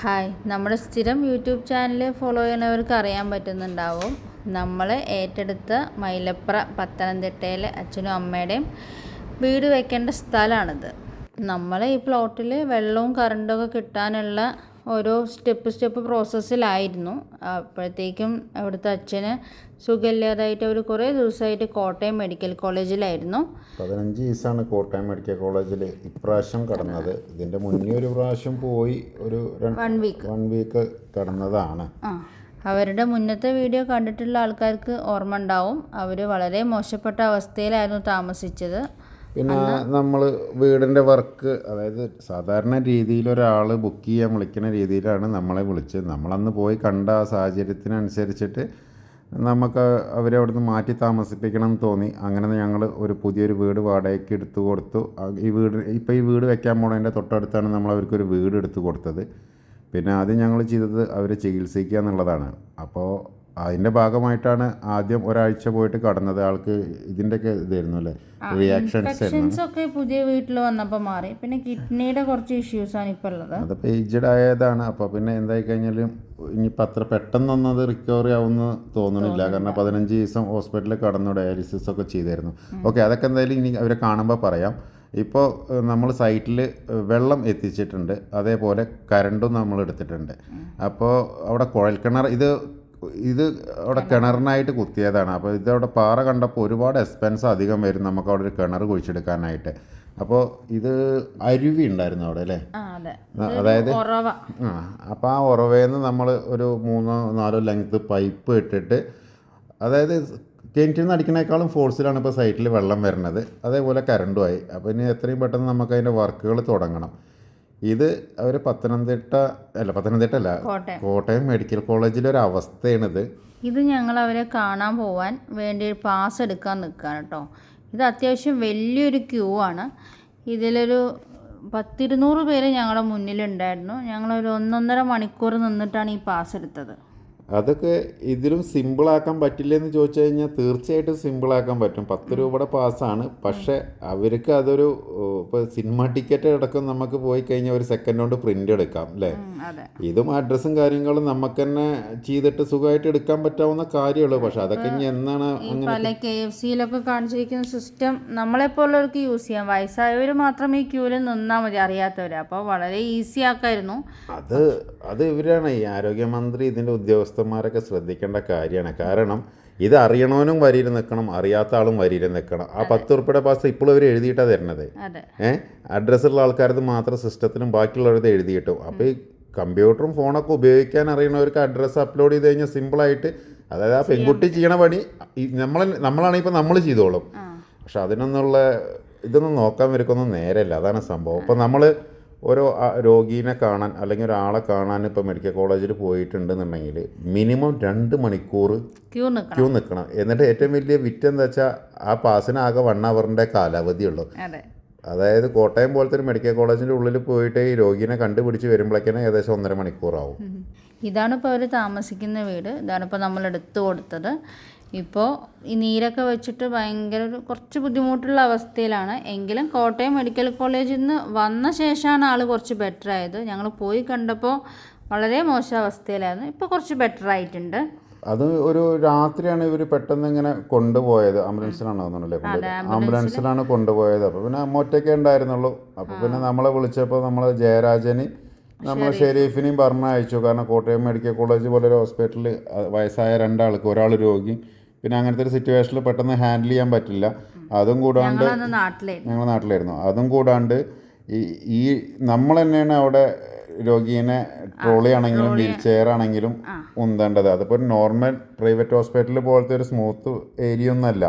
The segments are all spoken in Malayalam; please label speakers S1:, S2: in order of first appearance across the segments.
S1: ഹായ്. നമ്മുടെ സ്ഥിരം യൂട്യൂബ് ചാനൽ ഫോളോ ചെയ്യുന്നവർക്ക് അറിയാൻ പറ്റുന്നുണ്ടാവും. നമ്മൾ ഏറ്റെടുത്ത മൈലപ്ര പത്തനംതിട്ടയിലെ അച്ഛനും അമ്മയുടെയും വീട് വെക്കേണ്ട സ്ഥലമാണിത്. നമ്മൾ ഈ പ്ലോട്ടിൽ വെള്ളവും കറണ്ടും ഒക്കെ കിട്ടാനുള്ള ഓരോ സ്റ്റെപ്പ് സ്റ്റെപ്പ് പ്രോസസ്സിലായിരുന്നു അപ്പോഴത്തേക്കും അവിടുത്തെ അച്ഛന് സുഖമില്ലാതായിട്ട് അവർ കുറേ ദിവസമായിട്ട് കോട്ടയം മെഡിക്കൽ കോളേജിലായിരുന്നു
S2: പതിനഞ്ച് ദിവസമാണ് കോട്ടയം മെഡിക്കൽ കോളേജിൽ ഇപ്രാവശ്യം കടന്നത്. ഇതിന്റെ മുന്നേ ഒരു പ്രാവശ്യം പോയി ഒരു
S1: വൺ വീക്ക്
S2: വൺ വീക്ക് കടന്നതാണ്.
S1: അവരുടെ മുന്നത്തെ വീഡിയോ കണ്ടിട്ടുള്ള ആൾക്കാർക്ക് ഓർമ്മ ഉണ്ടാവും. അവർ വളരെ മോശപ്പെട്ട അവസ്ഥയിലായിരുന്നു താമസിച്ചത്.
S2: പിന്നെ നമ്മൾ വീടിന്റെ വർക്ക് അതായത് സാധാരണ രീതിയിൽ ഒരാൾ ബുക്ക് ചെയ്യാൻ വിളിക്കുന്ന രീതിയിലാണ് നമ്മളെ വിളിച്ചത്. നമ്മളന്ന് പോയി കണ്ട ആ സാഹചര്യത്തിനനുസരിച്ചിട്ട് നമുക്ക് അവരെ അവിടുന്ന് മാറ്റി താമസിപ്പിക്കണം എന്ന് തോന്നി. അങ്ങനെ ഞങ്ങൾ ഒരു പുതിയൊരു വീട് വാടകയ്ക്ക് എടുത്തു കൊടുത്തു. ഈ വീട് ഇപ്പോൾ ഈ വീട് വെക്കാൻ പോണതിന്റെ തൊട്ടടുത്താണ് നമ്മൾ അവർക്കൊരു വീട് എടുത്തു കൊടുത്തത്. പിന്നെ ആദ്യം ഞങ്ങൾ ചെയ്തത് അവരെ ചികിത്സിക്കുക എന്നുള്ളതാണ്. അപ്പോൾ അതിന്റെ ഭാഗമായിട്ടാണ് ആദ്യം ഒരാഴ്ച പോയിട്ട് കടന്നത്. ആൾക്ക് ഇതിന്റെയൊക്കെ ഇതായിരുന്നു അല്ലേ? റിയാക്ഷൻസ്
S1: ഒക്കെ പുതിയ വീട്ടിൽ വന്നപ്പോൾ മാറി. പിന്നെ കിഡ്നിയുടെ കുറച്ച് ഇഷ്യൂസാണ് ഇപ്പോൾ ഉള്ളത്.
S2: അതിപ്പോൾ ഏജ്ഡ് ആയതാണ്. അപ്പോൾ പിന്നെ എന്തായി കഴിഞ്ഞാലും ഇനിയിപ്പോൾ അത്ര പെട്ടെന്നൊന്നും അത് റിക്കവറി ആവുമെന്ന് തോന്നണില്ല. കാരണം പതിനഞ്ച് ദിവസം ഹോസ്പിറ്റലിൽ കടന്നു ഡയാലിസിസ് ഒക്കെ ചെയ്തായിരുന്നു. ഓക്കെ അതൊക്കെ എന്തായാലും ഇനി അവരെ കാണുമ്പോൾ പറയാം. ഇപ്പോൾ നമ്മൾ സൈറ്റിൽ വെള്ളം എത്തിച്ചിട്ടുണ്ട്. അതേപോലെ കരണ്ടും നമ്മൾ എടുത്തിട്ടുണ്ട്. അപ്പോൾ അവിടെ കുഴൽക്കിണർ ഇത് ഇത് അവിടെ കിണറിനായിട്ട് കുത്തിയതാണ്. അപ്പോൾ ഇതവിടെ പാറ കണ്ടപ്പോൾ ഒരുപാട് എക്സ്പെൻസ് അധികം വരും നമുക്ക് അവിടെ ഒരു കിണർ കുഴിച്ചെടുക്കാനായിട്ട്. അപ്പോൾ ഇത് അരുവി ഉണ്ടായിരുന്നു അവിടെ അല്ലേ?
S1: അതെ.
S2: അതായത് ആ അപ്പോൾ ആ ഉറവേന്ന് നമ്മൾ ഒരു മൂന്നോ നാലോ ലെങ്ത് പൈപ്പ് ഇട്ടിട്ട് അതായത് കിണറ്റിൽ നിന്ന് അടിക്കണേക്കാളും ഫോഴ്സിലാണ് ഇപ്പോൾ സൈറ്റിൽ വെള്ളം വരുന്നത്. അതേപോലെ കറണ്ടുമായി അപ്പോൾ ഇനി എത്രയും പെട്ടെന്ന് നമുക്ക് അതിന്റെ വർക്കുകൾ തുടങ്ങണം. ഇത് അവർ പത്തനംതിട്ട അല്ല പത്തനംതിട്ട അല്ല
S1: കോട്ടയം
S2: മെഡിക്കൽ കോളേജിലെ ഒരു അവസ്ഥയാണിത്.
S1: ഇത് ഞങ്ങൾ അവരെ കാണാൻ പോവാൻ വേണ്ടി പാസ് എടുക്കാൻ നിൽക്കുകയാണ് കേട്ടോ ഇത് അത്യാവശ്യം വലിയൊരു ക്യൂ ആണ്. ഇതിലൊരു പത്തിരുന്നൂറ് പേര് ഞങ്ങളുടെ മുന്നിലുണ്ടായിരുന്നു. ഞങ്ങളൊരു ഒന്നൊന്നര മണിക്കൂർ നിന്നിട്ടാണ് ഈ പാസ് എടുത്തത്.
S2: അതൊക്കെ ഇതിലും സിമ്പിളാക്കാൻ പറ്റില്ലെന്ന് ചോദിച്ചു കഴിഞ്ഞാൽ തീർച്ചയായിട്ടും സിമ്പിളാക്കാൻ പറ്റും. പത്ത് രൂപയുടെ പാസ്സാണ്. പക്ഷേ അവർക്ക് അതൊരു ഇപ്പോൾ സിനിമ ടിക്കറ്റ് അടക്കം നമുക്ക് പോയി കഴിഞ്ഞാൽ ഒരു സെക്കൻഡ് കൊണ്ട് പ്രിന്റ് എടുക്കാം അല്ലേ? ഇതും അഡ്രസ്സും കാര്യങ്ങളും നമുക്ക് തന്നെ ചെയ്തിട്ട് സുഖമായിട്ട് എടുക്കാൻ പറ്റാവുന്ന കാര്യമുള്ളൂ. പക്ഷെ അതൊക്കെ ഇനി എന്നാണ്
S1: പല കെ എഫ് സിയിലൊക്കെ കാണിച്ചിരിക്കുന്ന സിസ്റ്റം നമ്മളെപ്പോലുള്ളവർക്ക് യൂസ് ചെയ്യാം. വയസ്സായവർ മാത്രം ഈ ക്യൂവിൽ നിന്നാൽ മതി അറിയാത്തവർ അപ്പോൾ വളരെ ഈസി ആക്കായിരുന്നു.
S2: അത് അത് ഇവരാണ്. ഈ ആരോഗ്യമന്ത്രി ഇതിന്റെ ഉദ്യോഗസ്ഥന്മാരൊക്കെ ശ്രദ്ധിക്കേണ്ട കാര്യമാണ്. കാരണം ഇത് അറിയണവനും വരിയിൽ നിൽക്കണം അറിയാത്ത ആളും വരിയിൽ നിൽക്കണം. ആ പത്ത് ഉറുപ്പിയുടെ പാസ് ഇപ്പോഴും അവർ എഴുതിയിട്ടാണ്
S1: തരണത്
S2: ഏഹ് അഡ്രസ്സുള്ള ആൾക്കാരത് മാത്രം സിസ്റ്റത്തിനും ബാക്കിയുള്ളവരത് എഴുതിയിട്ടും. അപ്പോൾ ഈ കമ്പ്യൂട്ടറും ഫോണൊക്കെ ഉപയോഗിക്കാൻ അറിയണവർക്ക് അഡ്രസ്സ് അപ്ലോഡ് ചെയ്ത് കഴിഞ്ഞാൽ സിമ്പിളായിട്ട് അതായത് ആ പെൺകുട്ടി ചെയ്യണ പണി നമ്മൾ നമ്മളാണെങ്കിൽ ഇപ്പം നമ്മൾ ചെയ്തോളും. പക്ഷെ അതിനൊന്നുള്ള ഇതൊന്നും നോക്കാൻ വരക്കൊന്നും നേരല്ല. അതാണ് സംഭവം. അപ്പം നമ്മൾ ഓരോ രോഗീനെ കാണാൻ അല്ലെങ്കിൽ ഒരാളെ കാണാൻ ഇപ്പോൾ മെഡിക്കൽ കോളേജിൽ പോയിട്ടുണ്ടെന്നുണ്ടെങ്കിൽ മിനിമം രണ്ട് മണിക്കൂർ
S1: ക്യൂ നിൽക്കണം
S2: എന്നിട്ട് ഏറ്റവും വലിയ വിറ്റ് എന്താ വെച്ചാൽ ആ പാസിന് ആകെ വൺ അവറിന്റെ കാലാവധിയുള്ളൂ
S1: അതെ.
S2: അതായത് കോട്ടയം പോലത്തെ ഒരു മെഡിക്കൽ കോളേജിന്റെ ഉള്ളിൽ പോയിട്ട് ഈ രോഗീനെ കണ്ടുപിടിച്ച് വരുമ്പോഴേക്കാണ് ഏകദേശം ഒന്നര മണിക്കൂറാവും.
S1: ഇതാണ് ഇപ്പോൾ അവർ താമസിക്കുന്ന വീട്. ഇതാണ് ഇപ്പോൾ നമ്മൾ എടുത്തു കൊടുത്തത്. ഇപ്പോൾ ഈ നീരൊക്കെ വെച്ചിട്ട് ഭയങ്കര ഒരു കുറച്ച് ബുദ്ധിമുട്ടുള്ള അവസ്ഥയിലാണ്. എങ്കിലും കോട്ടയം മെഡിക്കൽ കോളേജിൽ നിന്ന് വന്ന ശേഷമാണ് ആൾ കുറച്ച് ബെറ്റർ ആയത്. ഞങ്ങൾ പോയി കണ്ടപ്പോൾ വളരെ മോശം അവസ്ഥയിലായിരുന്നു. ഇപ്പോൾ കുറച്ച് ബെറ്റർ ആയിട്ടുണ്ട്.
S2: അത് ഒരു രാത്രിയാണ് ഇവർ പെട്ടെന്ന് ഇങ്ങനെ കൊണ്ടുപോയത്. ആംബുലൻസിലാണ് തോന്നുന്നല്ലേ ആംബുലൻസിലാണ് കൊണ്ടുപോയത്. അപ്പോൾ പിന്നെ അമ്മ ഒറ്റയ്ക്കേ ഉണ്ടായിരുന്നുള്ളൂ. അപ്പോൾ പിന്നെ നമ്മളെ വിളിച്ചപ്പോൾ നമ്മൾ ജയരാജന് നമ്മൾ ഷെരീഫിനെയും പറഞ്ഞ അയച്ചു. കാരണം കോട്ടയം മെഡിക്കൽ കോളേജ് പോലെ ഒരു ഹോസ്പിറ്റലിൽ വയസ്സായ രണ്ടാൾക്ക് ഒരാൾ രോഗി. പിന്നെ അങ്ങനത്തെ ഒരു സിറ്റുവേഷനിൽ പെട്ടെന്ന് ഹാൻഡിൽ ചെയ്യാൻ പറ്റില്ല. അതും കൂടാണ്ട് ഞങ്ങൾ നാട്ടിലായിരുന്നു. അതും കൂടാണ്ട് ഈ ഈ നമ്മൾ തന്നെയാണ് അവിടെ രോഗീനെ ട്രോളി ആണെങ്കിലും വീൽ ചെയർ ആണെങ്കിലും ഉന്തേണ്ടത്. അതിപ്പോൾ നോർമൽ പ്രൈവറ്റ് ഹോസ്പിറ്റൽ പോലത്തെ ഒരു സ്മൂത്ത് ഏരിയ ഒന്നല്ല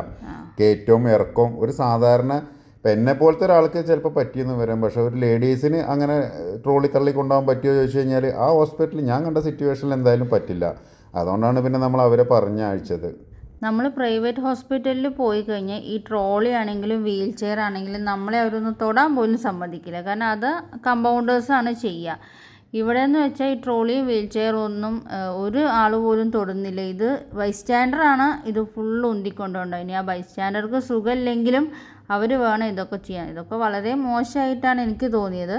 S2: കയറ്റവും ഇറക്കവും ഒരു സാധാരണ ഇപ്പം എന്നെ പോലത്തെ ഒരാൾക്ക് ചിലപ്പോൾ പറ്റിയെന്ന് വരാം. പക്ഷേ ഒരു ലേഡീസിന് അങ്ങനെ ട്രോളി തള്ളി കൊണ്ടുപോകാൻ പറ്റുമോ ചോദിച്ചു കഴിഞ്ഞാൽ ആ ഹോസ്പിറ്റലിൽ ഞാൻ കണ്ട സിറ്റുവേഷനിൽ എന്തായാലും പറ്റില്ല. അതുകൊണ്ടാണ് പിന്നെ നമ്മൾ അവരെ പറഞ്ഞയച്ചത്
S1: നമ്മൾ പ്രൈവറ്റ് ഹോസ്പിറ്റലിൽ പോയി കഴിഞ്ഞാൽ ഈ ട്രോളി ആണെങ്കിലും വീൽ ചെയർ ആണെങ്കിലും നമ്മളെ അവരൊന്നും തൊടാൻ പോലും സമ്മതിക്കില്ല. കാരണം അത് കമ്പൗണ്ടേഴ്സാണ് ചെയ്യുക ഇവിടെ എന്ന് വെച്ചാൽ ഈ ട്രോളിയും വീൽ ചെയറും ഒന്നും ഒരു ആൾ പോലും തൊടുന്നില്ല. ഇത് ബൈസ്റ്റാൻഡറാണ് ഇത് ഫുള്ള് ഉന്തിക്കൊണ്ടുണ്ടാവും ഇനി ആ ബൈസ്റ്റാൻഡർക്ക് സുഖമില്ലെങ്കിലും അവർ വേണം ഇതൊക്കെ ചെയ്യാൻ. ഇതൊക്കെ വളരെ മോശമായിട്ടാണ് എനിക്ക് തോന്നിയത്.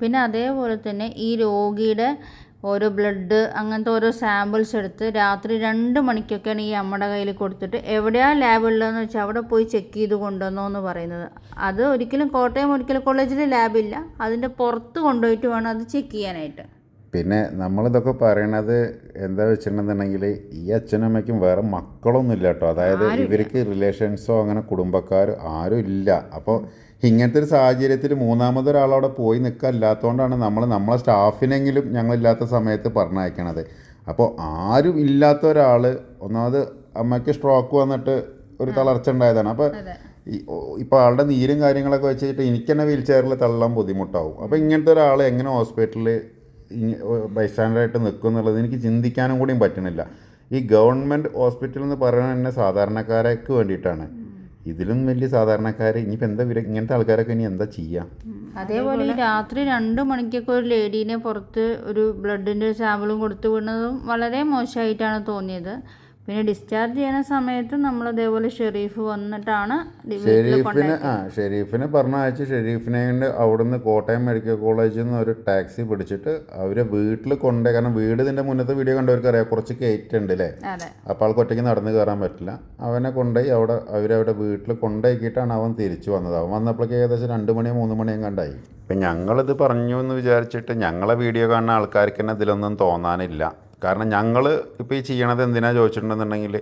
S1: പിന്നെ അതേപോലെ തന്നെ ഈ രോഗിയുടെ ഓരോ ബ്ലഡ് അങ്ങനത്തെ ഓരോ സാമ്പിൾസ് എടുത്ത് രാത്രി രണ്ട് മണിക്കൊക്കെയാണ് ഈ അമ്മയുടെ കയ്യിൽ കൊടുത്തിട്ട് എവിടെയാ ലാബ് ഉള്ളതെന്ന് വെച്ചാൽ അവിടെ പോയി ചെക്ക് ചെയ്ത് കൊണ്ടുവന്നോ എന്ന് പറയുന്നത്. അത് ഒരിക്കലും കോട്ടയം മെഡിക്കൽ കോളേജിൽ ലാബില്ല അതിന്റെ പുറത്ത് കൊണ്ടുപോയിട്ട് വേണം അത് ചെക്ക് ചെയ്യാനായിട്ട്.
S2: പിന്നെ നമ്മളിതൊക്കെ പറയണത് എന്താ വെച്ചിട്ടുണ്ടെന്നുണ്ടെങ്കിൽ ഈ അച്ഛനും അമ്മയ്ക്കും വേറെ മക്കളൊന്നും ഇല്ല കേട്ടോ. അതായത് ഇവർക്ക് റിലേഷൻസോ അങ്ങനെ കുടുംബക്കാർ ആരും ഇല്ല. അപ്പോൾ ഇങ്ങനത്തെ ഒരു സാഹചര്യത്തിൽ മൂന്നാമതൊരാളവിടെ പോയി നിൽക്കല്ലാത്തതുകൊണ്ടാണ് നമ്മൾ നമ്മളെ സ്റ്റാഫിനെങ്കിലും ഞങ്ങളില്ലാത്ത സമയത്ത് പറഞ്ഞയക്കണത്. അപ്പോൾ ആരും ഇല്ലാത്ത ഒരാൾ ഒന്നാമത് അമ്മയ്ക്ക് സ്ട്രോക്ക് വന്നിട്ട് ഒരു തളർച്ച ഉണ്ടായതാണ്. അപ്പോൾ ഇപ്പോൾ ആളുടെ നീരും കാര്യങ്ങളൊക്കെ വെച്ചിട്ട് എനിക്ക് തന്നെ വീൽ ചെയറിൽ തള്ളാൻ ബുദ്ധിമുട്ടാവും. അപ്പോൾ ഇങ്ങനത്തെ ഒരാൾ എങ്ങനെ ഹോസ്പിറ്റലിൽ ബൈസ്റ്റാൻഡറായിട്ട് നിൽക്കും എന്നുള്ളത് എനിക്ക് ചിന്തിക്കാനും കൂടിയും പറ്റണില്ല. ഈ ഗവൺമെന്റ് ഹോസ്പിറ്റൽ എന്ന് പറയുന്നത് തന്നെ സാധാരണക്കാർക്ക് വേണ്ടിയിട്ടാണ്. ഇതിലും വലിയ സാധാരണക്കാർ ഇനിയിപ്പോൾ എന്താ ഇവർ ഇങ്ങനത്തെ ആൾക്കാരൊക്കെ ഇനി എന്താ ചെയ്യുക
S1: അതേപോലെ ഈ രാത്രി രണ്ട് മണിക്കൊക്കെ ഒരു ലേഡീനെ പുറത്ത് ഒരു ബ്ലഡിന്റെ സാമ്പിളും കൊടുത്തു വിടുന്നതും വളരെ മോശമായിട്ടാണ് തോന്നിയത്. പിന്നെ ഡിസ്ചാർജ് ചെയ്യുന്ന സമയത്ത് നമ്മൾ അതേപോലെ ഷെരീഫ് വന്നിട്ടാണ്
S2: ഷെരീഫിന് ആ ആ ഷെരീഫിനെ പറഞ്ഞയച്ച് ഷെരീഫിനെ കൊണ്ട് അവിടുന്ന് കോട്ടയം മെഡിക്കൽ കോളേജിൽ നിന്ന് ഒരു ടാക്സി പിടിച്ചിട്ട് അവരെ വീട്ടിൽ കൊണ്ടുപോയി കാരണം വീട് ഇതിന്റെ മുന്നത്തെ വീഡിയോ കണ്ടവർക്ക് അറിയാം കുറച്ച് കയറ്റ് ഉണ്ട് അല്ലേ അപ്പോൾ ആൾക്ക് ഒറ്റയ്ക്ക് നടന്ന് കയറാൻ പറ്റില്ല. അവനെ കൊണ്ടുപോയി അവിടെ അവരവിടെ വീട്ടിൽ കൊണ്ടുപോയിക്കിട്ടാണ് അവൻ തിരിച്ചു വന്നത്. അവൻ വന്നപ്പോഴേക്ക് ഏകദേശം രണ്ട് മണി മൂന്ന് മണിയും കണ്ടായി ഇപ്പം ഞങ്ങളിത് പറഞ്ഞു എന്ന് വിചാരിച്ചിട്ട് ഞങ്ങളെ വീഡിയോ കാണുന്ന ആൾക്കാർക്ക് തന്നെ ഇതിലൊന്നും തോന്നാനില്ല. കാരണം ഞങ്ങൾ ഇപ്പോൾ ഈ ചെയ്യണത് എന്തിനാ ചോദിച്ചിട്ടുണ്ടെന്നുണ്ടെങ്കിൽ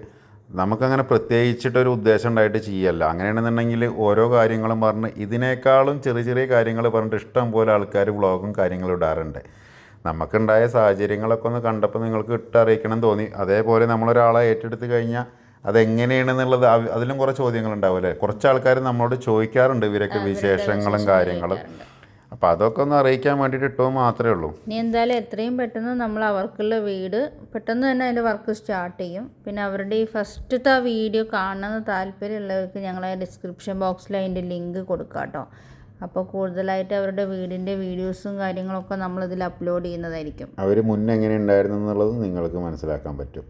S2: നമുക്കങ്ങനെ പ്രത്യേകിച്ചിട്ടൊരു ഉദ്ദേശം ഉണ്ടായിട്ട് ചെയ്യല്ല. അങ്ങനെയാണെന്നുണ്ടെങ്കിൽ ഓരോ കാര്യങ്ങളും പറഞ്ഞ് ഇതിനേക്കാളും ചെറിയ ചെറിയ കാര്യങ്ങൾ പറഞ്ഞിട്ട് ഇഷ്ടം പോലെ ആൾക്കാർ വ്ളോഗും കാര്യങ്ങളും ഇടാറുണ്ട്. നമുക്കുണ്ടായ സാഹചര്യങ്ങളൊക്കെ ഒന്ന് കണ്ടപ്പോൾ നിങ്ങൾക്ക് ഇട്ടറിയിക്കണം തോന്നി. അതേപോലെ നമ്മളൊരാളെ ഏറ്റെടുത്ത് കഴിഞ്ഞാൽ അതെങ്ങനെയാണെന്നുള്ളത് അതിലും കുറേ ചോദ്യങ്ങളുണ്ടാവും അല്ലേ? കുറച്ച് ആൾക്കാർ നമ്മളോട് ചോദിക്കാറുണ്ട് ഇവരൊക്കെ വിശേഷങ്ങളും കാര്യങ്ങളും. അപ്പോൾ അതൊക്കെ ഒന്ന് അറിയിക്കാൻ വേണ്ടിയിട്ട് ഇട്ടു മാത്രമേ ഉള്ളൂ.
S1: ഇനി എന്തായാലും എത്രയും പെട്ടെന്ന് നമ്മൾ അവർക്കുള്ള വീട് പെട്ടെന്ന് തന്നെ അതിന്റെ വർക്ക് സ്റ്റാർട്ട് ചെയ്യും. പിന്നെ അവരുടെ ഈ ഫസ്റ്റത്തെ ആ വീഡിയോ കാണണമെന്ന് താല്പര്യമുള്ളവർക്ക് ഞങ്ങൾ ഡിസ്ക്രിപ്ഷൻ ബോക്സിൽ അതിന്റെ ലിങ്ക് കൊടുക്കാം കേട്ടോ. അപ്പോൾ കൂടുതലായിട്ട് അവരുടെ വീടിന്റെ വീഡിയോസും കാര്യങ്ങളൊക്കെ നമ്മൾ ഇതിൽ അപ്ലോഡ് ചെയ്യുന്നതായിരിക്കും.
S2: അവർ മുന്നേ എങ്ങനെ ഉണ്ടായിരുന്നു എന്നുള്ളത് നിങ്ങൾക്ക് മനസ്സിലാക്കാൻ പറ്റും.